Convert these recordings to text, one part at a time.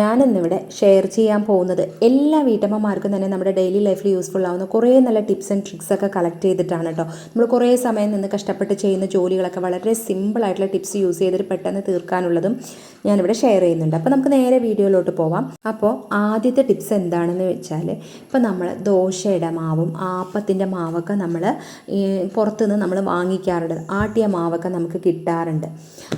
ഞാനിന്നിവിടെ ഷെയർ ചെയ്യാൻ പോകുന്നത് എല്ലാ വീട്ടമ്മമാർക്കും തന്നെ നമ്മുടെ ഡെയിലി ലൈഫിൽ യൂസ്ഫുൾ ആവുന്ന കുറേ നല്ല ടിപ്സ് ആൻഡ് ട്രിക്സ് ഒക്കെ കളക്ട് ചെയ്തിട്ടാണ് കേട്ടോ നമ്മൾ കുറേ സമയം നിന്ന് കഷ്ടപ്പെട്ട് ചെയ്യുന്ന ജോലികളൊക്കെ വളരെ സിമ്പിൾ ആയിട്ടുള്ള ടിപ്സ് യൂസ് ചെയ്തിട്ട് പെട്ടെന്ന് തീർക്കാനുള്ളതും ഞാനിവിടെ ഷെയർ ചെയ്യുന്നുണ്ട്. അപ്പോൾ നമുക്ക് നേരെ വീഡിയോയിലോട്ട് പോവാം. അപ്പോൾ ആദ്യത്തെ ടിപ്സ് എന്താണെന്ന് വെച്ചാൽ ഇപ്പോൾ നമ്മൾ ദോശയുടെ മാവും ആപ്പത്തിന്റെ മാവൊക്കെ നമ്മൾ പുറത്തുനിന്ന് നമ്മൾ വാങ്ങിക്കാറുണ്ട്. ആട്ടിയ മാവൊക്കെ നമുക്ക് കിട്ടാറുണ്ട്.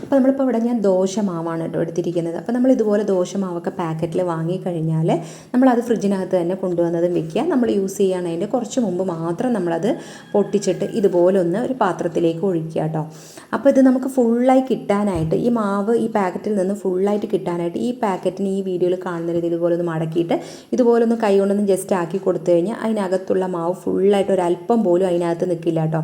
അപ്പോൾ നമ്മളിപ്പോൾ ഇവിടെ ഞാൻ ദോശ മാവാണ് കേട്ടോ എടുത്തിരിക്കുന്നത്. അപ്പോൾ നമ്മൾ ഇതുപോലെ ദോശ മാവൊക്കെ പാക്കറ്റിൽ വാങ്ങിക്കഴിഞ്ഞാൽ നമ്മളത് ഫ്രിഡ്ജിനകത്ത് തന്നെ കൊണ്ടുവന്നതും വെക്കുക. നമ്മൾ യൂസ് ചെയ്യാനതിന്റെ കുറച്ച് മുമ്പ് മാത്രം നമ്മളത് പൊട്ടിച്ചിട്ട് ഇതുപോലെ ഒന്ന് ഒരു പാത്രത്തിലേക്ക് ഒഴിക്കുക കേട്ടോ. അപ്പോൾ ഇത് നമുക്ക് ഫുള്ളായി കിട്ടാനായിട്ട് ഈ മാവ് ഈ പാക്കറ്റിൽ നിന്ന് ഫുള്ളായിട്ട് കിട്ടാനായിട്ട് ഈ പാക്കറ്റിന് ഈ വീഡിയോയിൽ കാണുന്ന രീതിയിൽ ഇതുപോലെ ഒന്ന് മടക്കിയിട്ട് ഇതുപോലെ ഒന്ന് കൈ കൊണ്ടൊന്ന് ജസ്റ്റ് ആക്കി കൊടുത്തു കഴിഞ്ഞാൽ അതിനകത്തുള്ള മാവ് ഫുള്ളായിട്ട് ഒരല്പം പോലും അതിനകത്ത് നിൽക്കില്ല കേട്ടോ.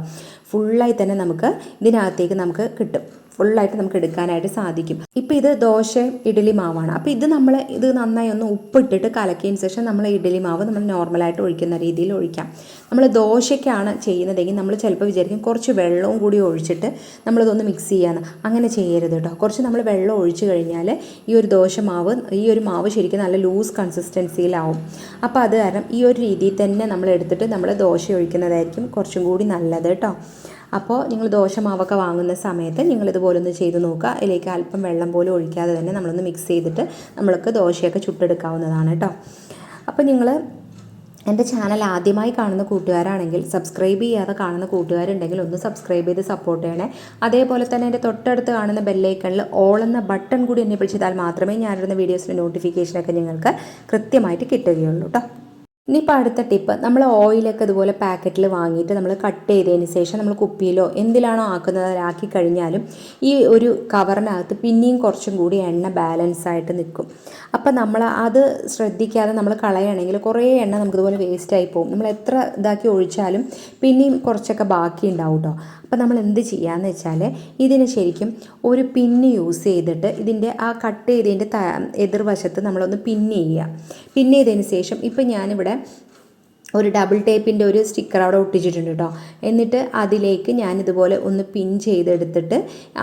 ഫുള്ളായി തന്നെ നമുക്ക് ഇതിനകത്തേക്ക് നമുക്ക് കിട്ടും. ഫുള്ളായിട്ട് നമുക്ക് എടുക്കാനായിട്ട് സാധിക്കും. ഇപ്പോൾ ഇത് ദോശ ഇഡ്ഡലി മാവാണ്. അപ്പോൾ ഇത് നമ്മൾ ഇത് നന്നായി ഒന്ന് ഉപ്പിട്ടിട്ട് കലക്കിയതിന് ശേഷം നമ്മൾ ഇഡ്ഡലി മാവ് നമ്മൾ നോർമലായിട്ട് ഒഴിക്കുന്ന രീതിയിൽ ഒഴിക്കാം. നമ്മൾ ദോശയ്ക്കാണ് ചെയ്യുന്നതെങ്കിൽ നമ്മൾ ചിലപ്പോൾ വിചാരിക്കും കുറച്ച് വെള്ളവും കൂടി ഒഴിച്ചിട്ട് നമ്മളിതൊന്ന് മിക്സ് ചെയ്യാന്ന്. അങ്ങനെ ചെയ്യരുത് കേട്ടോ കുറച്ച് നമ്മൾ വെള്ളം ഒഴിച്ചു കഴിഞ്ഞാൽ ഈ ഒരു ദോശ മാവ് ഈ ഒരു മാവ് ശരിക്കും നല്ല ലൂസ് കൺസിസ്റ്റൻസിയിലാവും അപ്പോൾ അത് കാരണം ഈ ഒരു രീതിയിൽ തന്നെ നമ്മൾ എടുത്തിട്ട് നമ്മൾ ദോശ ഒഴിക്കുന്നതായിരിക്കും കുറച്ചും കൂടി നല്ലത് കേട്ടോ അപ്പോൾ നിങ്ങൾ ദോശമാവൊക്കെ വാങ്ങുന്ന സമയത്ത് നിങ്ങൾ ഇതുപോലൊന്ന് ചെയ്ത് നോക്കുക. അതിലേക്ക് അല്പം വെള്ളം പോലും ഒഴിക്കാതെ തന്നെ നമ്മളൊന്ന് മിക്സ് ചെയ്തിട്ട് നമ്മൾക്ക് ദോശയൊക്കെ ചുട്ടെടുക്കാവുന്നതാണ് കേട്ടോ അപ്പോൾ നിങ്ങൾ എന്റെ ചാനൽ ആദ്യമായി കാണുന്ന കൂട്ടുകാരാണെങ്കിൽ സബ്സ്ക്രൈബ് ചെയ്യാതെ കാണുന്ന കൂട്ടുകാരുണ്ടെങ്കിൽ ഒന്ന് സബ്സ്ക്രൈബ് ചെയ്ത് സപ്പോർട്ട് ചെയ്യണേ. അതേപോലെ തന്നെ എന്റെ തൊട്ടടുത്ത് കാണുന്ന ബെല്ലൈക്കണിൽ ഓൾ എന്ന ബട്ടൺ കൂടി എന്നെ പിടിച്ചാൽ മാത്രമേ ഞാനിടുന്ന വീഡിയോസിന്റെ നോട്ടിഫിക്കേഷനൊക്കെ നിങ്ങൾക്ക് കൃത്യമായിട്ട് കിട്ടുകയുള്ളൂ കേട്ടോ ഇനിയിപ്പോൾ അടുത്ത ടിപ്പ് നമ്മൾ ഓയിലൊക്കെ ഇതുപോലെ പാക്കറ്റിൽ വാങ്ങിയിട്ട് നമ്മൾ കട്ട് ചെയ്തതിന് ശേഷം നമ്മൾ കുപ്പിയിലോ എന്തിലാണോ ആക്കുന്നത് അതിലാക്കി കഴിഞ്ഞാലും ഈ ഒരു കവറിനകത്ത് പിന്നെയും കുറച്ചും കൂടി എണ്ണ ബാലൻസ് ആയിട്ട് നിൽക്കും അപ്പം നമ്മൾ അത് ശ്രദ്ധിക്കാതെ നമ്മൾ കളയുകയാണെങ്കിൽ കുറേ എണ്ണ നമുക്കിതുപോലെ വേസ്റ്റായി പോകും. നമ്മൾ എത്ര ഇതാക്കി ഒഴിച്ചാലും പിന്നെയും കുറച്ചൊക്കെ ബാക്കി ഉണ്ടാവും കേട്ടോ അപ്പോൾ നമ്മൾ എന്ത് ചെയ്യാന്ന് വെച്ചാൽ ഇതിന് ശരിക്കും ഒരു പിന്ന് യൂസ് ചെയ്തിട്ട് ഇതിന്റെ ആ കട്ട് ചെയ്തതിന്റെ എതിർവശത്ത് നമ്മളൊന്ന് പിന്ന് ചെയ്യുക. പിന്ന് ചെയ്തതിന് ശേഷം ഇപ്പം ഞാനിവിടെ ഒരു ഡബിൾ ടേപ്പിന്റെ ഒരു സ്റ്റിക്കർ അവിടെ ഒട്ടിച്ചിട്ടുണ്ട് കേട്ടോ എന്നിട്ട് അതിലേക്ക് ഞാൻ ഇതുപോലെ ഒന്ന് പിൻ ചെയ്തെടുത്തിട്ട്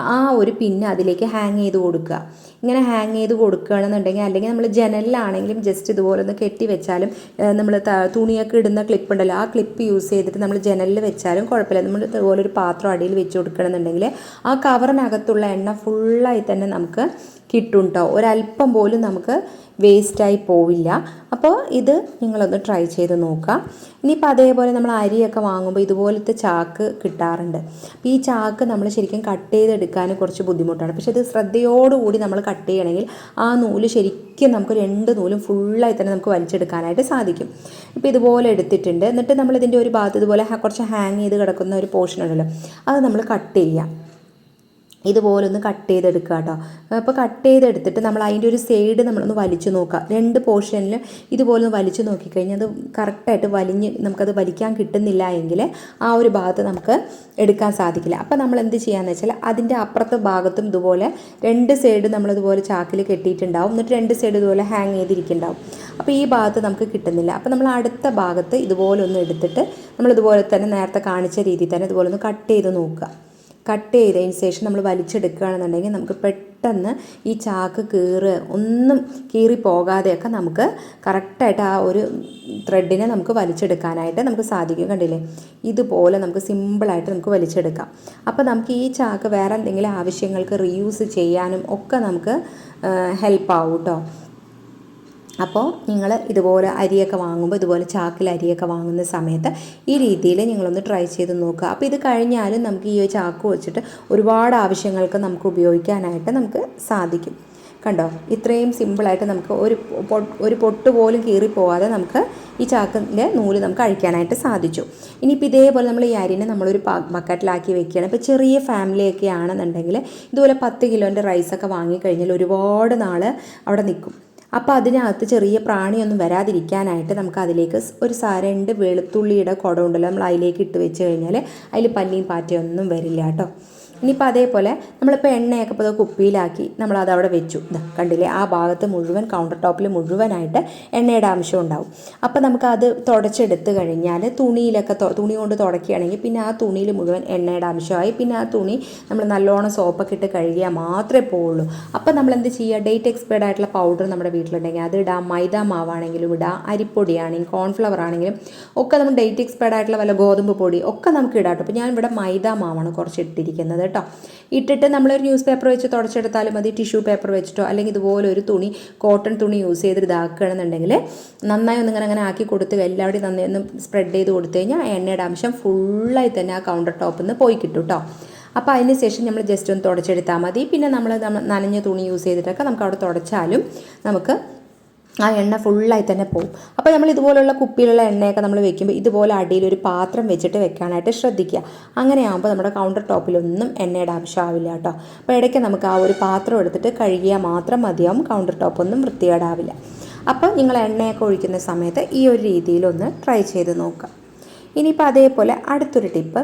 ആ ഒരു പിൻ അതിലേക്ക് ഹാങ് ചെയ്ത് കൊടുക്കുക. ഇങ്ങനെ ഹാങ് ചെയ്ത് കൊടുക്കുകയാണെന്നുണ്ടെങ്കിൽ അല്ലെങ്കിൽ നമ്മൾ ജനലിലാണെങ്കിലും ജസ്റ്റ് ഇതുപോലെ ഒന്ന് കെട്ടി വെച്ചാലും നമ്മൾ തുണിയൊക്കെ ഇടുന്ന ക്ലിപ്പ് ഉണ്ടല്ലോ ആ ക്ലിപ്പ് യൂസ് ചെയ്തിട്ട് നമ്മൾ ജനലിൽ വെച്ചാലും കുഴപ്പമില്ല. നമ്മൾ ഇതുപോലെ ഒരു പാത്രം അടിയിൽ വെച്ച് കൊടുക്കണമെന്നുണ്ടെങ്കിൽ ആ കവറിനകത്തുള്ള എണ്ണ ഫുള്ളായി തന്നെ നമുക്ക് കിട്ടും കേട്ടോ ഒരല്പം പോലും നമുക്ക് വേസ്റ്റായി പോവില്ല. അപ്പോൾ ഇത് നിങ്ങളൊന്ന് ട്രൈ ചെയ്ത് നോക്കുക. ഇനിയിപ്പോൾ അതേപോലെ നമ്മൾ അരിയൊക്കെ വാങ്ങുമ്പോൾ ഇതുപോലത്തെ ചാക്ക് കിട്ടാറുണ്ട്. അപ്പോൾ ഈ ചാക്ക് നമ്മൾ ശരിക്കും കട്ട് ചെയ്തെടുക്കാൻ കുറച്ച് ബുദ്ധിമുട്ടാണ്. പക്ഷേ ഇത് ശ്രദ്ധയോടുകൂടി നമ്മൾ കട്ട് ചെയ്യണമെങ്കിൽ ആ നൂൽ ശരിക്കും നമുക്ക് രണ്ട് നൂലും ഫുള്ളായി തന്നെ നമുക്ക് വലിച്ചെടുക്കാനായിട്ട് സാധിക്കും. ഇപ്പോൾ ഇതുപോലെ എടുത്തിട്ടുണ്ട്. എന്നിട്ട് നമ്മൾ ഇതിന്റെ ഒരു ഭാഗത്ത് ഇതുപോലെ കുറച്ച് ഹാങ് ചെയ്ത് കിടക്കുന്ന ഒരു പോർഷൻ ഉണ്ടല്ലോ. അത് നമ്മൾ കട്ട് ചെയ്യാം ഇതുപോലെ ഒന്ന് കട്ട് ചെയ്തെടുക്കുക കേട്ടോ അപ്പോൾ കട്ട് ചെയ്തെടുത്തിട്ട് നമ്മൾ അതിന്റെ ഒരു സൈഡ് നമ്മളൊന്ന് വലിച്ചു നോക്കുക രണ്ട് പോർഷനിൽ ഇതുപോലെ ഒന്ന് വലിച്ചു നോക്കിക്കഴിഞ്ഞാൽ അത് കറക്റ്റായിട്ട് വലിഞ്ഞ് നമുക്കത് വലിക്കാൻ കിട്ടുന്നില്ല എങ്കിൽ ആ ഒരു ഭാഗത്ത് നമുക്ക് എടുക്കാൻ സാധിക്കില്ല. അപ്പോൾ നമ്മൾ എന്ത് ചെയ്യാന്ന് വെച്ചാൽ അതിന്റെ അപ്പുറത്തെ ഭാഗത്തും ഇതുപോലെ രണ്ട് സൈഡ് നമ്മളിതുപോലെ ചാക്കിൽ കെട്ടിയിട്ടുണ്ടാവും. എന്നിട്ട് രണ്ട് സൈഡ് ഇതുപോലെ ഹാങ് ചെയ്തിരിക്കുന്നുണ്ടാവും. അപ്പോൾ ഈ ഭാഗത്ത് നമുക്ക് കിട്ടുന്നില്ല. അപ്പോൾ നമ്മൾ അടുത്ത ഭാഗത്ത് ഇതുപോലെ ഒന്ന് എടുത്തിട്ട് നമ്മളിതുപോലെ തന്നെ നേരത്തെ കാണിച്ച രീതിയിൽ തന്നെ ഇതുപോലെ ഒന്ന് കട്ട് ചെയ്ത് നോക്കുക കട്ട് ചെയ്തതിന് ശേഷം നമ്മൾ വലിച്ചെടുക്കുകയാണെന്നുണ്ടെങ്കിൽ നമുക്ക് പെട്ടെന്ന് ഈ ചാക്ക് കീറ് ഒന്നും കീറി പോകാതെയൊക്കെ നമുക്ക് കറക്റ്റായിട്ട് ആ ഒരു ത്രെഡിനെ നമുക്ക് വലിച്ചെടുക്കാനായിട്ട് നമുക്ക് സാധിക്കും കണ്ടില്ലേ? ഇതുപോലെ നമുക്ക് സിമ്പിളായിട്ട് നമുക്ക് വലിച്ചെടുക്കാം. അപ്പോൾ നമുക്ക് ഈ ചാക്ക് വേറെ എന്തെങ്കിലും ആവശ്യങ്ങൾക്ക് റീയൂസ് ചെയ്യാനും ഒക്കെ നമുക്ക് ഹെൽപ്പ് ആവും കേട്ടോ അപ്പോൾ നിങ്ങൾ ഇതുപോലെ അരിയൊക്കെ വാങ്ങുമ്പോൾ ഇതുപോലെ ചാക്കിൽ അരിയൊക്കെ വാങ്ങുന്ന സമയത്ത് ഈ രീതിയിൽ നിങ്ങളൊന്ന് ട്രൈ ചെയ്ത് നോക്കുക. അപ്പോൾ ഇത് കഴിഞ്ഞാലും നമുക്ക് ഈ ചാക്ക് വെച്ചിട്ട് ഒരുപാട് ആവശ്യങ്ങൾക്ക് നമുക്ക് ഉപയോഗിക്കാനായിട്ട് നമുക്ക് സാധിക്കും. കണ്ടോ? ഇത്രയും സിമ്പിളായിട്ട് നമുക്ക് ഒരു ഒരു പൊട്ട് പോലും കീറിപ്പോവാതെ നമുക്ക് ഈ ചാക്കിന്റെ നൂൽ നമുക്ക് അഴിക്കാനായിട്ട് സാധിച്ചു. ഇനിയിപ്പോൾ ഇതേപോലെ നമ്മൾ ഈ അരിനെ നമ്മളൊരു ബക്കറ്റിലാക്കി വെക്കുകയാണ്. ഇപ്പോൾ ചെറിയ ഫാമിലിയൊക്കെ ആണെന്നുണ്ടെങ്കിൽ ഇതുപോലെ പത്ത് കിലോന്റെ റൈസൊക്കെ വാങ്ങിക്കഴിഞ്ഞാൽ ഒരുപാട് നാൾ അവിടെ നിൽക്കും അപ്പോൾ അതിനകത്ത് ചെറിയ പ്രാണിയൊന്നും വരാതിരിക്കാനായിട്ട് നമുക്ക് അതിലേക്ക് ഒരു രണ്ട് വെളുത്തുള്ളിയുടെ കുടം ഉണ്ടല്ലോ നമ്മൾ അതിലേക്ക് ഇട്ട് വെച്ച് കഴിഞ്ഞാൽ അതിൽ പല്ലിയും പാറ്റയൊന്നും വരില്ല കേട്ടോ. ഇനിയിപ്പോൾ അതേപോലെ നമ്മളിപ്പോൾ എണ്ണയൊക്കെ ഇപ്പോൾ കുപ്പിയിലാക്കി നമ്മളത് അവിടെ വെച്ചു കണ്ടില്ലേ? ആ ഭാഗത്ത് മുഴുവൻ കൗണ്ടർ ടോപ്പിൽ മുഴുവനായിട്ട് എണ്ണയുടെ അംശം ഉണ്ടാവും. അപ്പോൾ നമുക്ക് അത് തുടച്ചെടുത്ത് കഴിഞ്ഞാൽ തുണിയിലൊക്കെ തുണി കൊണ്ട് തുടക്കുകയാണെങ്കിൽ പിന്നെ ആ തുണിയിൽ മുഴുവൻ എണ്ണയുടെ അംശമായി. പിന്നെ ആ തുണി നമ്മൾ നല്ലോണം സോപ്പൊക്കെ ഇട്ട് കഴുകിയാൽ മാത്രമേ പോവുള്ളൂ. അപ്പോൾ നമ്മൾ എന്ത് ചെയ്യുക? ഡേറ്റ് എക്സ്പയർഡ് ആയിട്ടുള്ള പൗഡർ നമ്മുടെ വീട്ടിലുണ്ടെങ്കിൽ അത് ഇടാം. മൈദ മാവാണെങ്കിലും ഇടാം. അരിപ്പൊടിയാണെങ്കിലും കോൺഫ്ലവർ ആണെങ്കിലും ഒക്കെ നമ്മൾ ഡേറ്റ് എക്സ്പയർഡ് ആയിട്ടുള്ള വല്ല ഗോതമ്പ് പൊടി ഒക്കെ നമുക്ക് ഇടാം കേട്ടോ അപ്പോൾ ഞാൻ ഇവിടെ മൈദ മാവാണ് കുറച്ച് ഇട്ടിരിക്കുന്നത്. കേട്ടോ. ഇട്ടിട്ട് നമ്മളൊരു ന്യൂസ് പേപ്പർ വെച്ച് തുടച്ചെടുത്താലും മതി ടിഷ്യൂ പേപ്പർ വെച്ചിട്ടോ അല്ലെങ്കിൽ ഇതുപോലെ ഒരു തുണി കോട്ടൺ തുണി യൂസ് ചെയ്ത് ഇതാക്കുകയാണെന്നുണ്ടെങ്കിൽ നന്നായി ഒന്ന് ഇങ്ങനെ അങ്ങനെ ആക്കി കൊടുത്ത് എല്ലാവരുടെയും നന്നായി ഒന്ന് സ്പ്രെഡ് ചെയ്ത് കൊടുത്തു കഴിഞ്ഞാൽ എണ്ണയുടെ അംശം ഫുള്ളായി തന്നെ ആ കൗണ്ടർ ടോപ്പിൽ നിന്ന് പോയി കിട്ടും കേട്ടോ അപ്പോൾ അതിന് ശേഷം നമ്മൾ ജസ്റ്റ് ഒന്ന് തുടച്ചെടുത്താൽ മതി. പിന്നെ നമ്മൾ നനഞ്ഞ തുണി യൂസ് ചെയ്തിട്ടൊക്കെ നമുക്ക് അവിടെ തുടച്ചാലും നമുക്ക് ആ എണ്ണ ഫുള്ളായി തന്നെ പോകും അപ്പോൾ നമ്മൾ ഇതുപോലുള്ള കുപ്പിയിലുള്ള എണ്ണയൊക്കെ നമ്മൾ വെക്കുമ്പോൾ ഇതുപോലെ അടിയിൽ ഒരു പാത്രം വെച്ചിട്ട് വെക്കാനായിട്ട് ശ്രദ്ധിക്കുക. അങ്ങനെ ആകുമ്പോൾ നമ്മുടെ കൗണ്ടർ ടോപ്പിലൊന്നും എണ്ണയുടെ ആവശ്യമാവില്ല കേട്ടോ. അപ്പോൾ ഇടയ്ക്ക് നമുക്ക് ആ ഒരു പാത്രം എടുത്തിട്ട് കഴുകിയാൽ മാത്രം മതിയാവും കൗണ്ടർ ടോപ്പൊന്നും വൃത്തികേടാവില്ല. അപ്പോൾ നിങ്ങൾ എണ്ണയൊക്കെ ഒഴിക്കുന്ന സമയത്ത് ഈ ഒരു രീതിയിലൊന്ന് ട്രൈ ചെയ്ത് നോക്കുക. ഇനിയിപ്പോൾ അതേപോലെ അടുത്തൊരു ടിപ്പ്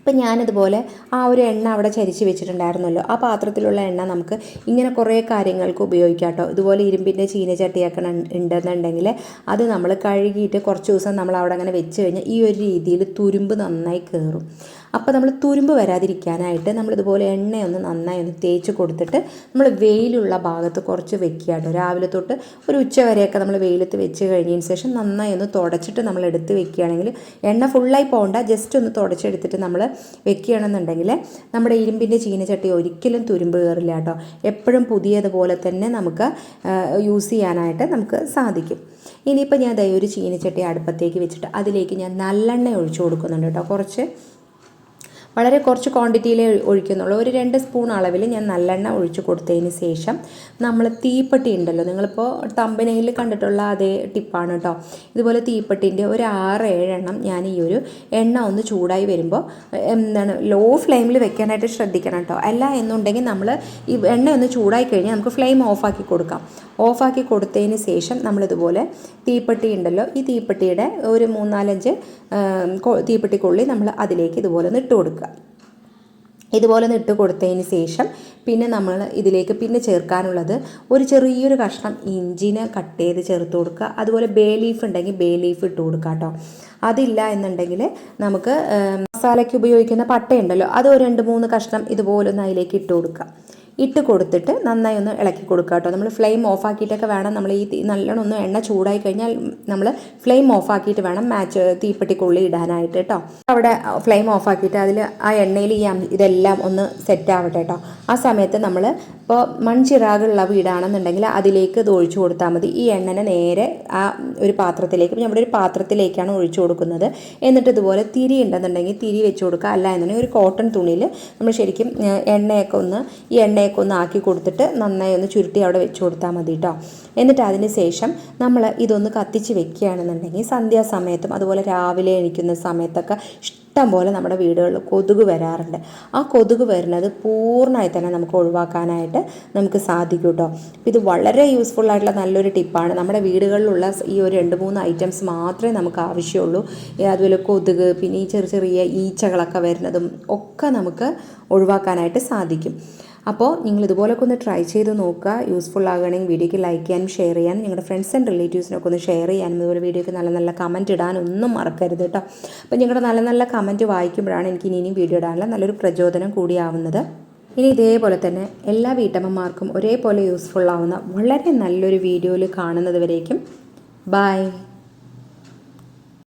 ഇപ്പം ഞാനിതുപോലെ ആ ഒരു എണ്ണ അവിടെ ചരിച്ച് വെച്ചിട്ടുണ്ടായിരുന്നല്ലോ. ആ പാത്രത്തിലുള്ള എണ്ണ നമുക്ക് ഇങ്ങനെ കുറേ കാര്യങ്ങൾക്ക് ഉപയോഗിക്കാം കേട്ടോ ഇതുപോലെ ഇരുമ്പിന്റെ ചീനച്ചട്ടിയൊക്കെ ഉണ്ടെന്നുണ്ടെങ്കിൽ അത് നമ്മൾ കഴുകിയിട്ട് കുറച്ച് ദിവസം നമ്മൾ അവിടെ അങ്ങനെ വെച്ച് കഴിഞ്ഞാൽ ഈ ഒരു രീതിയിൽ തുരുമ്പ് നന്നായി കയറും അപ്പോൾ നമ്മൾ തുരുമ്പ് വരാതിരിക്കാനായിട്ട് നമ്മളിതുപോലെ എണ്ണയൊന്ന് നന്നായി ഒന്ന് തേച്ച് കൊടുത്തിട്ട് നമ്മൾ വെയിലുള്ള ഭാഗത്ത് കുറച്ച് വെക്കുക കേട്ടോ. രാവിലെ തൊട്ട് ഒരു ഉച്ച വരെയൊക്കെ നമ്മൾ വെയിലത്ത് വെച്ച് കഴിഞ്ഞതിന് ശേഷം നന്നായി ഒന്ന് തുടച്ചിട്ട് നമ്മൾ എടുത്ത് വെക്കുകയാണെങ്കിൽ എണ്ണ ഫുള്ളായി പോകണ്ട. ജസ്റ്റ് ഒന്ന് തുടച്ചെടുത്തിട്ട് നമ്മൾ വെക്കുകയാണെന്നുണ്ടെങ്കിൽ നമ്മുടെ ഇരുമ്പിന്റെ ചീനച്ചട്ടി ഒരിക്കലും തുരുമ്പ് കയറില്ല കേട്ടോ. എപ്പോഴും പുതിയതുപോലെ തന്നെ നമുക്ക് യൂസ് ചെയ്യാനായിട്ട് നമുക്ക് സാധിക്കും. ഇനിയിപ്പോൾ ഞാൻ ദൈ ഒരു ചീനച്ചട്ടി അടുപ്പത്തേക്ക് വെച്ചിട്ട് അതിലേക്ക് ഞാൻ നല്ലെണ്ണ ഒഴിച്ചു കൊടുക്കുന്നുണ്ട് കേട്ടോ. കുറച്ച് വളരെ കുറച്ച് ക്വാണ്ടിറ്റിയിലേ ഒഴിക്കുന്നുള്ളൂ. ഒരു രണ്ട് സ്പൂൺ അളവിൽ ഞാൻ നല്ലെണ്ണ ഒഴിച്ച് കൊടുത്തതിന് ശേഷം നമ്മൾ തീപ്പെട്ടി ഉണ്ടല്ലോ. നിങ്ങളിപ്പോൾ തമ്പനയിൽ കണ്ടിട്ടുള്ള അതേ ടിപ്പാണ് കേട്ടോ ഇതുപോലെ തീപ്പെട്ടിന്റെ ഒരു ആറ് ഏഴെണ്ണം ഞാൻ ഈ ഒരു എണ്ണ ഒന്ന് ചൂടായി വരുമ്പോൾ എന്താണ് ലോ ഫ്ലെയിമിൽ വെക്കാനായിട്ട് ശ്രദ്ധിക്കണം കേട്ടോ അല്ല എന്നുണ്ടെങ്കിൽ നമ്മൾ ഈ എണ്ണ ഒന്ന് ചൂടായി കഴിഞ്ഞാൽ നമുക്ക് ഫ്ലെയിം ഓഫാക്കി കൊടുക്കാം. ഓഫാക്കി കൊടുത്തതിന് ശേഷം നമ്മളിതുപോലെ തീപ്പെട്ടി ഉണ്ടല്ലോ ഈ തീപ്പെട്ടിയുടെ ഒരു മൂന്നാലഞ്ച് തീപ്പെട്ടിക്കുള്ളി നമ്മൾ അതിലേക്ക് ഇതുപോലെ ഒന്ന് ഇട്ട് കൊടുക്കുക. ഇതുപോലെ ഒന്ന് ഇട്ട് കൊടുത്തതിന് ശേഷം പിന്നെ നമ്മൾ ഇതിലേക്ക് പിന്നെ ചേർക്കാനുള്ളത് ഒരു ചെറിയൊരു കഷ്ണം ഇഞ്ചിനെ കട്ട് ചെയ്ത് ചേർത്ത് കൊടുക്കുക. അതുപോലെ ബേ ലീഫ് ഉണ്ടെങ്കിൽ ബേ ലീഫ് ഇട്ട് കൊടുക്കുക കേട്ടോ. അതില്ല എന്നുണ്ടെങ്കിൽ നമുക്ക് മസാലയ്ക്ക് ഉപയോഗിക്കുന്ന പട്ടയുണ്ടല്ലോ അത് ഒരു രണ്ട് മൂന്ന് കഷ്ണം ഇതുപോലെ ഒന്ന് അതിലേക്ക് ഇട്ട് കൊടുക്കുക. ഇട്ട് കൊടുത്തിട്ട് നന്നായി ഒന്ന് ഇളക്കി കൊടുക്കുക കേട്ടോ. നമ്മൾ ഫ്ലെയിം ഓഫ് ആക്കിയിട്ടൊക്കെ വേണം നമ്മൾ ഈ നല്ലോണം ഒന്ന് എണ്ണ ചൂടായി കഴിഞ്ഞാൽ നമ്മൾ ഫ്ലെയിം ഓഫ് ആക്കിയിട്ട് വേണം മാച്ച് തീപ്പെട്ടിക്കുള്ളി ഇടാനായിട്ട് കേട്ടോ. അവിടെ ഫ്ലെയിം ഓഫ് ആക്കിയിട്ട് അതിൽ ആ എണ്ണയിൽ ഈ ഇതെല്ലാം ഒന്ന് സെറ്റ് ആവട്ടെ കേട്ടോ. ആ സമയത്ത് നമ്മൾ ഇപ്പോൾ മൺചിറാകുള്ള വീടാണെന്നുണ്ടെങ്കിൽ അതിലേക്ക് ഇത് ഒഴിച്ചു കൊടുത്താൽ മതി. ഈ എണ്ണനെ നേരെ ആ ഒരു പാത്രത്തിലേക്ക് ഇപ്പം നമ്മുടെ ഒരു പാത്രത്തിലേക്കാണ് ഒഴിച്ചു കൊടുക്കുന്നത്. എന്നിട്ട് ഇതുപോലെ തിരി ഉണ്ടെന്നുണ്ടെങ്കിൽ തിരി വെച്ച് കൊടുക്കുക. അല്ല എന്നുണ്ടെങ്കിൽ ഒരു കോട്ടൺ തുണിയിൽ നമ്മൾ ശരിക്കും എണ്ണയൊക്കെ ഒന്ന് ഈ എണ്ണയൊക്കെ ഒന്ന് ആക്കി കൊടുത്തിട്ട് നന്നായി ഒന്ന് ചുരുട്ടി അവിടെ വെച്ച് കൊടുത്താൽ മതി കേട്ടോ എന്നിട്ട് അതിന് ശേഷം നമ്മൾ ഇതൊന്ന് കത്തിച്ച് വെക്കുകയാണെന്നുണ്ടെങ്കിൽ സന്ധ്യാസമയത്തും അതുപോലെ രാവിലെ എണിക്കുന്ന സമയത്തൊക്കെ ഇഷ്ടം പോലെ നമ്മുടെ വീടുകളിൽ കൊതുക് വരാറുണ്ട്. ആ കൊതുക് വരുന്നത് പൂർണമായി തന്നെ നമുക്ക് ഒഴിവാക്കാനായിട്ട് നമുക്ക് സാധിക്കും കേട്ടോ ഇത് വളരെ യൂസ്ഫുൾ ആയിട്ടുള്ള നല്ലൊരു ടിപ്പാണ് നമ്മുടെ വീടുകളിലുള്ള ഈ ഒരു രണ്ട് മൂന്ന് ഐറ്റംസ് മാത്രമേ നമുക്ക് ആവശ്യമുള്ളൂ. അതുപോലെ കൊതുക് പിന്നെ ഈ ചെറിയ ചെറിയ ഈച്ചകളൊക്കെ വരുന്നതും ഒക്കെ നമുക്ക് ഒഴിവാക്കാനായിട്ട് സാധിക്കും. അപ്പോൾ നിങ്ങൾ ഇതുപോലൊക്കെ ഒന്ന് ട്രൈ ചെയ്ത് നോക്കുക. യൂസ്ഫുൾ ആകുകയാണെങ്കിൽ വീഡിയോയ്ക്ക് ലൈക്ക് ചെയ്യാനും ഷെയർ ചെയ്യാനും നിങ്ങളുടെ ഫ്രണ്ട്സ് ആൻഡ് റിലേറ്റീവ്സിനൊക്കെ ഒന്ന് ഷെയർ ചെയ്യാനും ഇതുപോലെ വീഡിയോയ്ക്ക് നല്ല നല്ല കമന്റ് ഇടാനൊന്നും മറക്കരുത് കേട്ടോ അപ്പോൾ നിങ്ങളുടെ നല്ല നല്ല കമന്റ് വായിക്കുമ്പോഴാണ് എനിക്ക് ഇനി ഇനിയും വീഡിയോ ഇടാനുള്ള നല്ലൊരു പ്രചോദനം കൂടിയാവുന്നത് ഇനി ഇതേപോലെ തന്നെ എല്ലാ വീട്ടമ്മമാർക്കും ഒരേപോലെ യൂസ്ഫുൾ ആവുന്ന വളരെ നല്ലൊരു വീഡിയോയിൽ കാണുന്നത് വരേക്കും. ബൈ